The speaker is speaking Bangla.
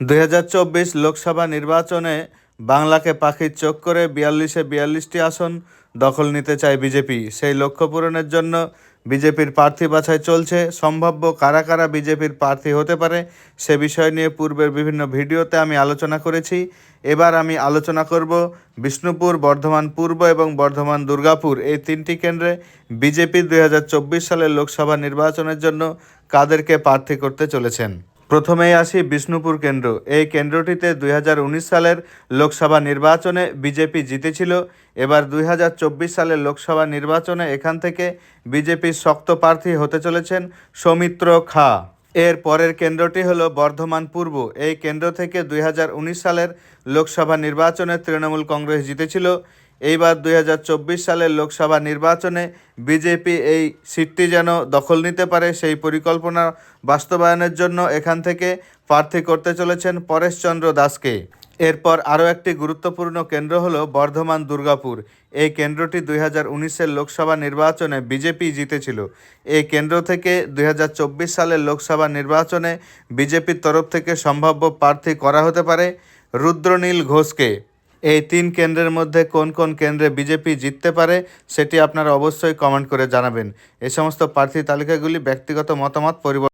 দুই হাজার চব্বিশ লোকসভা নির্বাচনে বাংলাকে পাখির চোখ করে বিয়াল্লিশে বিয়াল্লিশটি আসন দখল নিতে চায় বিজেপি। সেই লক্ষ্য পূরণের জন্য বিজেপির প্রার্থী বাছাই চলছে। সম্ভাব্য কারা কারা বিজেপির প্রার্থী হতে পারে সে বিষয় নিয়ে পূর্বের বিভিন্ন ভিডিওতে আমি আলোচনা করেছি। এবার আমি আলোচনা করব বিষ্ণুপুর, বর্ধমান পূর্ব এবং বর্ধমান দুর্গাপুর। এই তিনটি কেন্দ্রে বিজেপি দুই হাজার চব্বিশ সালের লোকসভা নির্বাচনের জন্য কাদেরকে প্রার্থী করতে চলেছেন? প্রথমেই আসি বিষ্ণুপুর কেন্দ্র। এই কেন্দ্রটিতে দুই হাজার উনিশ সালের লোকসভা নির্বাচনে বিজেপি জিতেছিল। এবার দুই হাজার চব্বিশ সালের লোকসভা নির্বাচনে এখান থেকে বিজেপির শক্ত প্রার্থী হতে চলেছেন সৌমিত্র খা। এর পরের কেন্দ্রটি হলো বর্ধমান পূর্ব। এই কেন্দ্র থেকে দুই হাজার উনিশ সালের লোকসভা নির্বাচনে তৃণমূল কংগ্রেস জিতেছিল। এইবার দুই হাজার চব্বিশ সালের লোকসভা নির্বাচনে বিজেপি এই সিটটি যেন দখল নিতে পারে, সেই পরিকল্পনা বাস্তবায়নের জন্য এখান থেকে প্রার্থী করতে চলেছেন পরেশচন্দ্র দাসকে। এরপর আরও একটি গুরুত্বপূর্ণ কেন্দ্র হল বর্ধমান দুর্গাপুর। এই কেন্দ্রটি দুই হাজার লোকসভা নির্বাচনে বিজেপি জিতেছিল। এই কেন্দ্র থেকে দুই হাজার চব্বিশ সালের লোকসভা নির্বাচনে বিজেপির তরফ থেকে সম্ভাব্য প্রার্থী করা হতে পারে রুদ্রনীল ঘোষকে। এই তিন কেন্দ্রের মধ্যে কোন কোন কেন্দ্রে বিজেপি জিততে পারে সেটি আপনারা অবশ্যই কমেন্ট করে জানাবেন। এ সমস্ত প্রার্থী তালিকাগুলি ব্যক্তিগত মতামত, পরিবর্তন